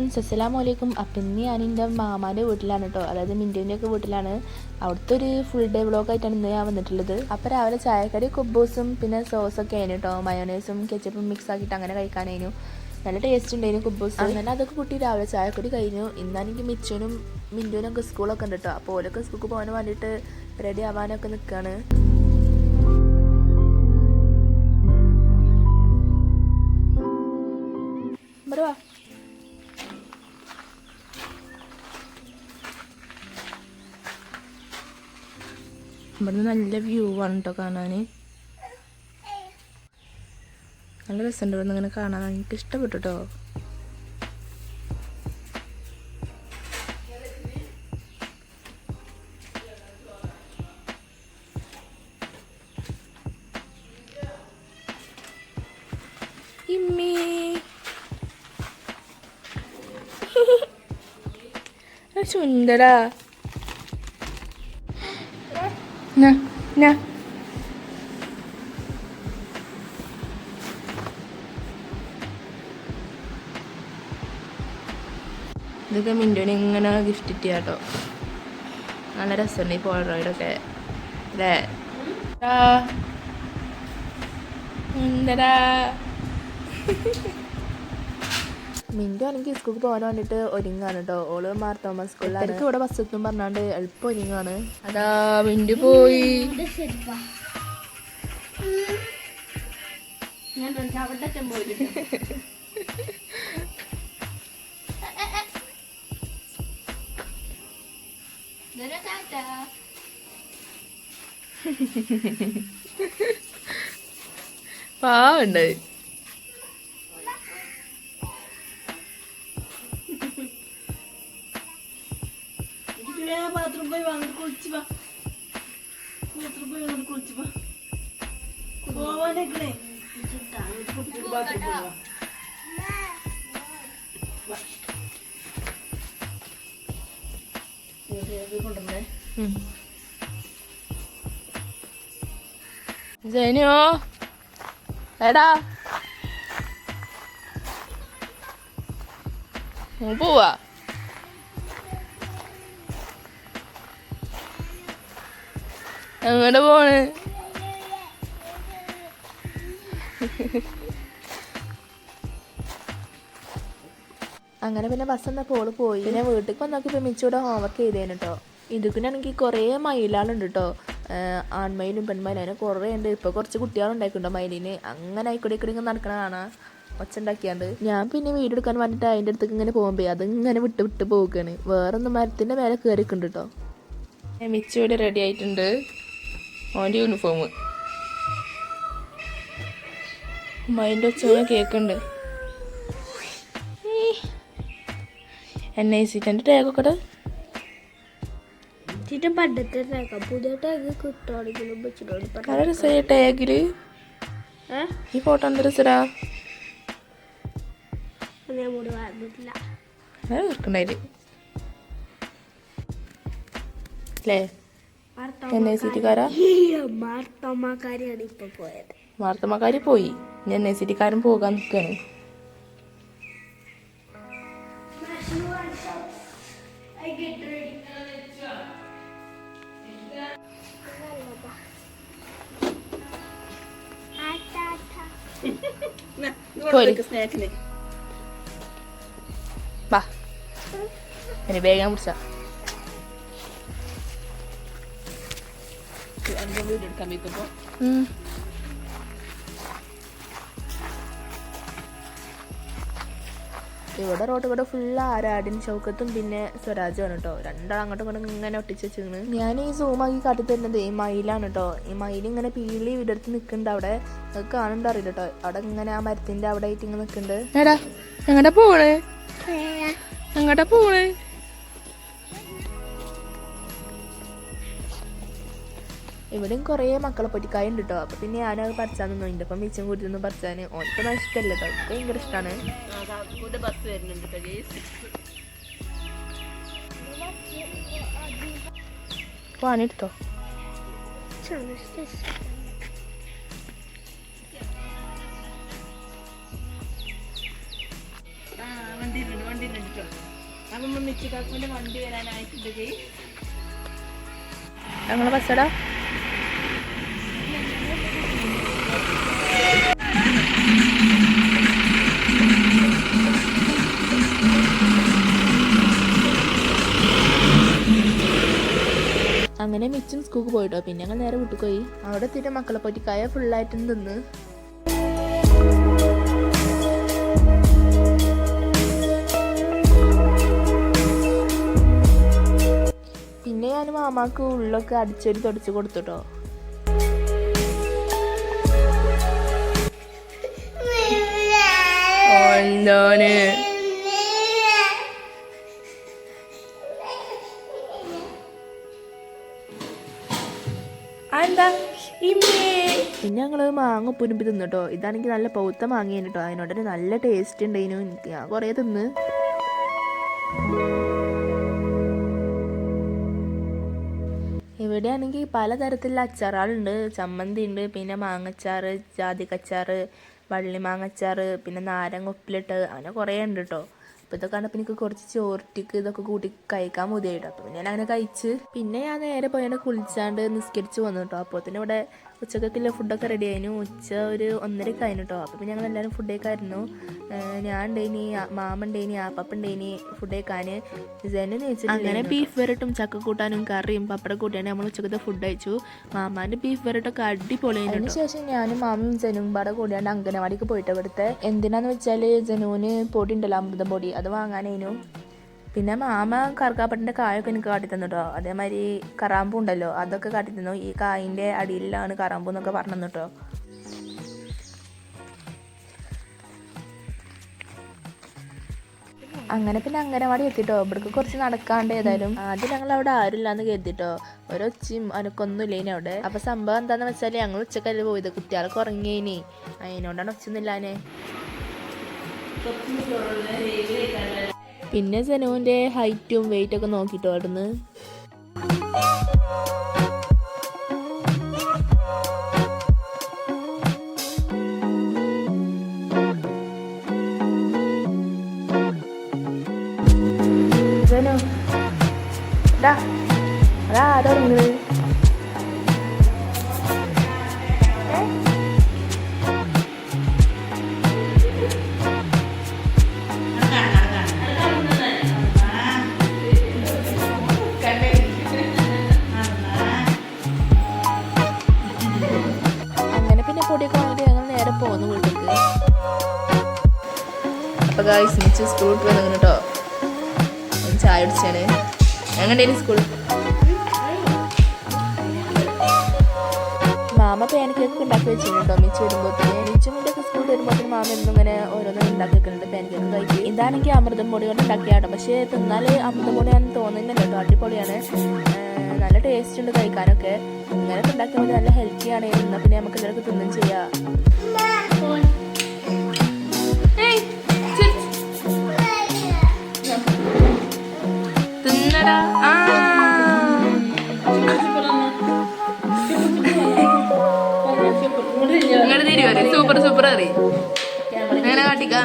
Friends അസ്സലാമു അലൈക്കും അപ്പം ഇന്ന് ഞാൻ എന്റെ മാമാന്റെ വീട്ടിലാണ് കേട്ടോ അതായത് മിന്റുവിന്റെ ഒക്കെ വീട്ടിലാണ്. അവിടുത്തെ ഒരു ഫുൾ ഡേ വ്ളോഗായിട്ടാണ് ഇന്ന് ഞാൻ വന്നിട്ടുള്ളത്. അപ്പോൾ രാവിലെ ചായക്കടി കുബൂസും പിന്നെ സോസൊക്കെ ആയിരുന്നു കേട്ടോ മയോണൈസും കെച്ചപ്പും മിക്സ് ആക്കിയിട്ട് അങ്ങനെ കഴിക്കാനായിരുന്നു. നല്ല ടേസ്റ്റ് ഉണ്ടായിരുന്നു കുബൂസ് അങ്ങനെ അതൊക്കെ കൂട്ടി രാവിലെ ചായക്കടി കഴിഞ്ഞു. ഇന്നാണെങ്കിൽ മിച്ചനും മിന്റുവിനൊക്കെ സ്കൂളൊക്കെ ഉണ്ട് കേട്ടോ അപ്പോൾ ഓരൊക്കെ സ്കൂൾക്ക് പോകാൻ വേണ്ടിയിട്ട് റെഡി ആവാനൊക്കെ നിൽക്കുകയാണ് ഇവിടുന്ന് നല്ല വ്യൂ ആണ് കേട്ടോ കാണാൻ നല്ല രസമുണ്ട് ഇവിടുന്ന് ഇങ്ങനെ കാണാൻ. എനിക്ക് ഇഷ്ടപ്പെട്ടു കേട്ടോ ഇമ്മീ. സുന്ദരാ Na, na. ഇതൊക്കെ മിന്റോന് ഇങ്ങനെ ഗിഫ്റ്റ് കിട്ടിയ കേട്ടോ നല്ല രസമുണ്ട് ഈ പോളറോയിഡൊക്കെ അല്ലേ. എന്തടാ മിന്റു ആണെങ്കിൽ സ്കൂൾക്ക് പോകാൻ വേണ്ടിയിട്ട് ഒരുങ്ങാണ് കേട്ടോ. ഓൾ മാർ തോമസ് സ്കൂളിലാണ്. ഇവിടെ ബസ് എത്തും പറഞ്ഞാണ്ട് എളുപ്പം ഒരുങ്ങാണ് അതാ മിന്റു പോയി. പാവുണ്ട് കുളിച്ച് വാ ബാത്റൂം പോയി വന്നിട്ട് കുളിച്ച് വാ പോവാനേക്കണേ ബാത്റൂം പോയി വാ കൊണ്ടുവന്നേ ജനുയോ എടാ പോവാ. എങ്ങോട്ട് പോണ്? അങ്ങനെ പിന്നെ ബസ് എന്നപ്പോൾ ഓൾ പോയി. പിന്നെ വീട്ടിലേക്ക് വന്നൊക്കെ ഇപ്പം മിച്ചൂടെ ഹോംവർക്ക് ചെയ്തേന് കേട്ടോ ഇതിനാണെങ്കിൽ കുറേ മയിലാളുണ്ട് കേട്ടോ ആൺമയിലും പെൺമയിലും അതിന് കുറേ ഉണ്ട് ഇപ്പോൾ കുറച്ച് കുട്ടികളുണ്ടായിക്കുണ്ടോ മയിലിന്. അങ്ങനെ ആയിക്കൂടെ ഇക്കടെ ഇങ്ങനെ നടക്കണ കാണാ. ഒച്ച ഉണ്ടാക്കിയാണ്ട്. ഞാൻ പിന്നെ വീട് എടുക്കാൻ വേണ്ടിയിട്ട് അതിന്റെ അടുത്തേക്ക് ഇങ്ങനെ പോകുമ്പോൾ അതിങ്ങനെ വിട്ട് വിട്ട് പോവുകയാണ് വേറൊന്ന് മരത്തിന്റെ മേലെ കയറിക്കുണ്ട് കേട്ടോ മിച്ചൂടെ റെഡി ആയിട്ടുണ്ട്. ഓന്റെ യൂണിഫോം മൈന്റെ ഒച്ച കേൾക്കുന്നുണ്ട് എൻ ഐ സി ടെന്റെ ടാഗൊക്കെ ചീറ്റ പണ്ടത്തെ ടാഗ പുതിയ ടാഗ് ഒക്കെ നല്ല രസമായി ടാഗിൽ ഈ ഫോട്ടോ എന്താ എൻ ഐ സി ടിക്കാരാ മാർത്തമ്മക്കാരിയാണ് ഇപ്പൊ പോയത്. വാർത്തമാക്കാർ പോയി. ഇനി എൻ ഐ സി ടിക്കാരൻ പോകാൻ നിൽക്കുകയാണ് വാ. ഇനി വേഗം പിടിച്ച വീഡിയോ എടുക്കാൻ വെക്കുമ്പോ ഇവിടെ റോഡ് കൂടെ ഫുള്ള് ആരാടിൻ ചൗക്കത്തും പിന്നെ സ്വരാജുമാണ് കേട്ടോ രണ്ടാളും അങ്ങോട്ടും ഇങ്ങോട്ടും ഇങ്ങനെ ഒട്ടിച്ച് വെച്ചിരുന്നു ഞാൻ ഈ സൂമാക്കി കാട്ടി തരുന്നത് ഈ മയിലാണ് കേട്ടോ ഈ മയിൽ ഇങ്ങനെ പീളി വിടർത്ത് നിൽക്കുന്നുണ്ട് അവിടെ. അത് കാണുന്നുണ്ട് അറിയില്ല കേട്ടോ അവിടെ ഇങ്ങനെ ആ മരത്തിന്റെ അവിടെ ആയിട്ട് ഇങ്ങനെ നിൽക്കുന്നുണ്ട് എടാ പോണേ? എങ്ങോട്ടാ പോണേ? ഇവിടെയും കുറേ മക്കളെ പൊറ്റിക്കായ ഉണ്ട് കേട്ടോ അപ്പം പിന്നെ ഞാനത് പറിച്ചാൽ നിന്നു. എന്റെ അപ്പം മിച്ചം കൂട്ടി നിന്ന് പറിച്ചാൻ ഓനക്കൊന്നും ഇഷ്ടമല്ല കേട്ടോ എനിക്ക് ഭയങ്കര ഇഷ്ടമാണ് ബസ് വരുന്നുണ്ട്. പണിയെടുത്തോ വണ്ടി അപ്പം വരാനായിട്ടുണ്ട് ബസ്സടാ. അങ്ങനെ മിച്ചും സ്കൂക്ക് പോയിട്ടോ. പിന്നെ ഞങ്ങൾ നേരെ വീട്ടിൽ പോയി അവിടെ എത്തിയിട്ട് മക്കളെ പൊറ്റിക്കായ ഫുള്ളായിട്ടും തിന്ന്. പിന്നെ ഞാൻ മാമാക്ക് ഉള്ളൊക്കെ അടിച്ചൊരു തുടച്ച് കൊടുത്തുട്ടോ. എന്താണ് പിന്നെ ഞങ്ങൾ മാങ്ങ തിന്നു കേട്ടോ ഇതാണെങ്കിൽ നല്ല പൗത്ത മാങ്ങയാണ് കേട്ടോ അതിനോട് നല്ല ടേസ്റ്റ് ഉണ്ടായിരുന്നു എനിക്ക് ഞാൻ കുറേ തിന്ന്. ഇവിടെയാണെങ്കിൽ പലതരത്തിലുള്ള അച്ചാറുകളുണ്ട് ചമ്മന്തി ഉണ്ട് പിന്നെ മാങ്ങച്ചാറ് ജാതിക്കച്ചാറ് വള്ളിമാങ്ങച്ചാറ് പിന്നെ നാരങ്ങ ഉപ്പിലിട്ട് അങ്ങനെ കുറേ ഉണ്ട് കേട്ടോ അപ്പോൾ ഇതൊക്കെ കണ്ടപ്പോൾ എനിക്ക് കുറച്ച് ചോർട്ടിക്ക് ഇതൊക്കെ കൂട്ടി കഴിക്കാൻ മതിയായിട്ടോ. അപ്പോൾ പിന്നെ ഞാൻ അങ്ങനെ കഴിച്ച്. പിന്നെ ഞാൻ നേരെ പോയാണ് കുളിച്ചാണ്ട് നിസ്കരിച്ച് വന്നു കേട്ടോ. അപ്പോൾ തന്നെ ഇവിടെ ഉച്ചക്കൊക്കെയുള്ള ഫുഡൊക്കെ റെഡി ആയിരുന്നു ഉച്ച ഒരു ഒന്നരക്ക് ആയിരുന്നു കേട്ടോ അപ്പോൾ ഞങ്ങൾ എല്ലാവരും ഫുഡ് കഴിക്കായിരുന്നു ഞാൻ ഉണ്ടേനി മാമ ഉണ്ടേനി ആപ്പപ്പ ഉണ്ടേനി ഫുഡ് കഴിക്കാൻ ജെന്നെ നെയ്ച്ചിട്ട് അങ്ങനെ ബീഫ് വരട്ടും ചക്ക കൂട്ടാനും കറിയും പപ്പടം കൂട്ടിയാണ് നമ്മൾ ഉച്ചക്കത്തെ ഫുഡ് കഴിച്ചു. മാമാന്റെ ബീഫ് വരട്ടൊക്കെ അടിപൊളിയായിരുന്നു ശേഷം ഞാനും മാമയും ജനും പാടെ കൂടിയാണ്ട് അംഗനവാടിക്ക് പോയിട്ട് ഇവിടുത്തെ. എന്തിനാന്ന് വെച്ചാൽ ജനുവിന് പൊടി ഉണ്ടല്ലോ അമൃതം പൊടി. അത് വാങ്ങാനേനു പിന്നെ മാമ കറുക്കാപ്പട്ടിന്റെ കായൊക്കെ എനിക്ക് കാട്ടി തന്നു കേട്ടോ അതേമാതിരി കറാമ്പു ഉണ്ടല്ലോ അതൊക്കെ കാട്ടി തന്നു ഈ കായിന്റെ അടിയിലാണ് കറാമ്പു എന്നൊക്കെ പറഞ്ഞു കേട്ടോ അങ്ങനെ പിന്നെ അംഗനവാടി എത്തിട്ടോ. ഇവിടേക്ക് കുറച്ച് നടക്കാണ്ട് ഏതായാലും. ആദ്യം ഞങ്ങൾ അവിടെ ആരുമില്ലാന്ന് കരുതിട്ടോ. ഒരൊച്ചയും അനക്കൊന്നും ഇല്ലേനി അവിടെ. അപ്പൊ സംഭവം എന്താന്ന് വെച്ചാൽ ഞങ്ങൾ ഉച്ചക്കല്ലേ പോയത്. കുട്ടികളൊക്കെ ഉറങ്ങിയേനി. അതിനോണ്ടാണ് ഒച്ചൊന്നുമില്ലാനെ പിന്നെ സെനുവിന്റെ ഹൈറ്റും വെയിറ്റും ഒക്കെ നോക്കിട്ടോ അവിടുന്ന് ജനു ഡാ അതാ ആരോ ഗായ്സ് മിച്ച് സ്കൂൾ വിട്ട് വന്നു കേട്ടോ. ചായ കുടിച്ചാണ് ഞങ്ങളുടെ സ്കൂൾ മാമ പാനിക്കേക്ക് ഉണ്ടാക്കി വെച്ചിട്ടുണ്ടോ മിച്ച് വരുമ്പോഴത്തേന് മിച്ചുമിന്റെയൊക്കെ സ്കൂളിൽ വരുമ്പോഴത്തേന് മാമ എന്നും ഇങ്ങനെ ഓരോന്നും ഉണ്ടാക്കി വെക്കുന്നുണ്ട്. പാനിക്കേക്ക് കഴിക്കും ഇതാണെങ്കിൽ അമൃതം പൊടി കൊണ്ട് ഉണ്ടാക്കിയാട്ടോ പക്ഷേ തിന്നാൽ അമൃതം പൊടിയാണെന്ന് തോന്നുന്നില്ല കേട്ടോ. അടിപൊളിയാണ്. നല്ല ടേസ്റ്റ് ഉണ്ട് കഴിക്കാനൊക്കെ. ഇങ്ങനെയൊക്കെ ഉണ്ടാക്കിയാൽ മതി നല്ല ഹെൽത്തി ആണ്. എന്നാൽ പിന്നെ നമുക്ക് എല്ലാവർക്കും തിന്നും ചെയ്യാം. ഇങ്ങോട്ട് തിരിയോ സൂപ്പർ സൂപ്പർ അറിയാം. അങ്ങനെ കാട്ടിക്ക.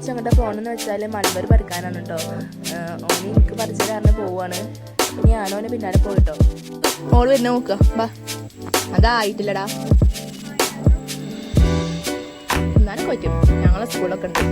മിച്ച അങ്ങോട്ട് പോകണമെന്ന് വെച്ചാൽ മലബാർ പറിക്കാനാണ് കേട്ടോ ഓന് എനിക്ക് പറിച്ച കാരണം പോവാണ്. ഇനി ഞാനോനെ പിന്നാലെ പോയിട്ടോ. ഓൾ വരുന്ന നോക്കുക ബാ. അതായിട്ടില്ലടാ. എന്നാലും പറ്റും. ഞങ്ങളെ സ്കൂളൊക്കെ ഉണ്ട്.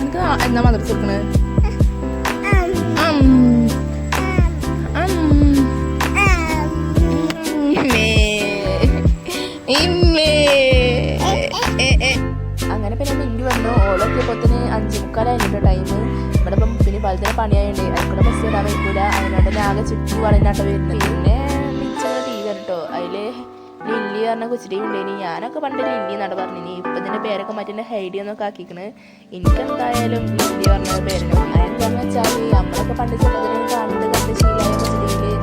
എനിക്ക് എന്നാ മദ്രസ കൊടുക്കണത് പണിയായുണ്ട്. അതിക്കൂടെ ബസ് വരാൻ വയ്ക്കൂല അതിനോട് ആകെ ചുറ്റി വളഞ്ഞാട്ട് വരുന്നത് പിന്നെ മിച്ച ടി വി പറഞ്ഞ കൊച്ചിരി ഉണ്ടേനി ഞാനൊക്കെ പണ്ട് ലില്ലി എന്നാണ് പറഞ്ഞിനി ഇപ്പം ഇതിന്റെ പേരൊക്കെ മറ്റേ ഹൈഡി എന്നൊക്കെ ആക്കിക്കണ്. എനിക്ക് എന്തായാലും ലില്ലി പറഞ്ഞ പേരാണ് അതെന്താന്ന് വെച്ചാൽ നമ്മളൊക്കെ പണ്ട് ചെറുതിനെ കാണുന്നത് കണ്ട് ശീലമായ കൊച്ചിരിയിൽ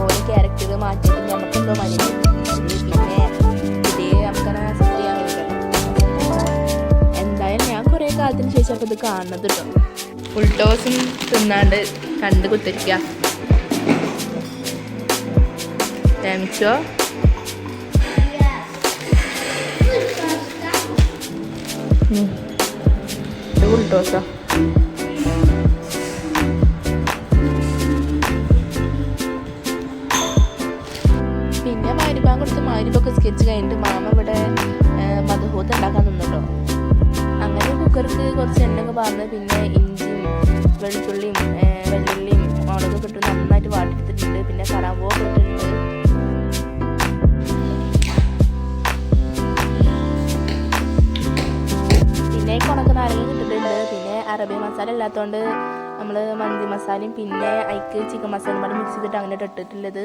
ഓരോ ക്യാരക്ടർ മാറ്റിയിട്ട് നമുക്ക് എന്തോ മതി പിന്നെ ഇതേ നമുക്കങ്ങനെ ചെയ്യാൻ എന്തായാലും ഞാൻ കുറേ കാലത്തിന് ശേഷം അപ്പോൾ ഇത് കാണുന്നത് കേട്ടോ. ഫുൾ ടോസും തിന്നാണ്ട് കണ്ട് കുത്തിരിക്കുക ക്ഷമിച്ചോ? ഫുൾ ടോസാ പിന്നെ മാരിപ്പാൻ കൊടുത്ത് മാരിബൊക്കെ സ്കെച്ച് കഴിഞ്ഞിട്ട് മാമ ഇവിടെ കുക്കർക്ക് കുറച്ച് എണ്ണയൊക്കെ പാർന്ന് പിന്നെ ഇഞ്ചിയും വെളുത്തുള്ളിയും വെള്ളുള്ളിയും മുളകൊക്കെ ഇട്ട് നന്നായിട്ട് വാട്ടിയെടുത്തിട്ടുണ്ട്. പിന്നെ കറാമ്പൂവൊക്കെ ഇട്ടിട്ടുണ്ട്. പിന്നെ കുണക്ക് നാരങ്ങ ഇട്ടിട്ടുണ്ട് പിന്നെ അറബി മസാല ഇല്ലാത്തതുകൊണ്ട് നമ്മൾ മന്തി മസാലയും പിന്നെ അയക്ക് ചിക്കൻ മസാലയും കൂടെ മിക്സ് ചെയ്തിട്ട് അങ്ങനെ ഇട്ടിട്ടുള്ളത്.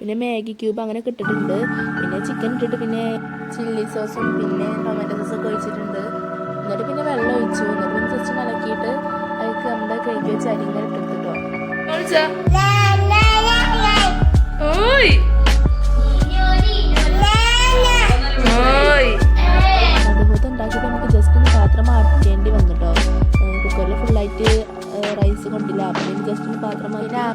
പിന്നെ മാഗി ക്യൂബ് അങ്ങനെ ഇട്ടിട്ടുണ്ട്. പിന്നെ ചിക്കൻ ഇട്ടിട്ട് പിന്നെ ചില്ലി സോസും പിന്നെ ടൊമാറ്റോ സോസൊക്കെ ഒഴിച്ചിട്ടുണ്ട്. എന്നിട്ട് പിന്നെ വെള്ളം ഒഴിച്ചു. എന്നിട്ട് പിന്നെ ജസ്റ്റ് കലക്കിയിട്ട് അതിലേക്ക് നമ്മുടെ കൈക്ക് വെച്ച് അരി ഇങ്ങനെ ഇട്ടെടുത്തിട്ടോ ഓയ്.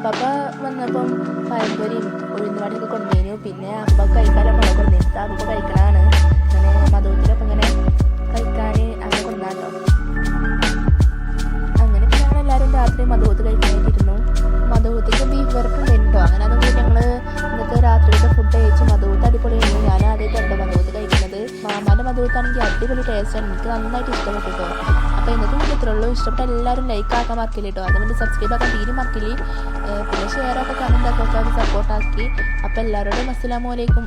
അപ്പം വന്നപ്പം പഴംപൊരിയും ഉഴുന്നുവടയൊക്കെ കൊണ്ടുവരും പിന്നെ അപ്പ കഴിക്കാനും മുളക് കൊണ്ടുവന്നിട്ട് അപ്പ കഴിക്കണതാണ്. അങ്ങനെ മധുരത്തിലൊക്കെ ഇങ്ങനെ കഴിക്കാൻ കൊണ്ടാട്ടോ അങ്ങനെ പിന്നെ ഞങ്ങൾ എല്ലാവരും രാത്രി മധുവത്ത് കഴിക്കാനായിട്ടിരുന്നു മധുഹൂത്തിക്ക് ബീഫ് വരപ്പുണ്ടായിരുന്നു കേട്ടോ അങ്ങനെ അതൊക്കെ ഞങ്ങൾ ഇന്നത്തെ രാത്രിയിലത്തെ ഫുഡ് കഴിച്ച് മധുഹൂത്ത് അടിപൊളിയായിരുന്നു. ഞാൻ ആദ്യമായിട്ട് കേട്ടോ മധുഹൂത്ത് കഴിക്കുന്നത്. മാമാന്റെ മധുവത്താണെങ്കിൽ അടിപൊളി ടേസ്റ്റാണ് എനിക്ക് നന്നായിട്ട് ഇഷ്ടപ്പെട്ടു കേട്ടോ. അപ്പോൾ ഇന്നത്തെ വീഡിയോ ഇത്രേ ഉള്ളൂ. ഇഷ്ടപ്പെട്ട എല്ലാവരും ലൈക്ക് ആക്കാൻ മറക്കില്ല കേട്ടോ. അതുകൊണ്ട് സബ്സ്ക്രൈബ് ആക്കാൻ തീരെ മറക്കില്ല. പിന്നെ ഷെയർ ഒക്കെ കമന്റ് ഒക്കെ സപ്പോർട്ടാക്കി അപ്പോൾ എല്ലാവരോടും അസ്സലാമു അലൈക്കും.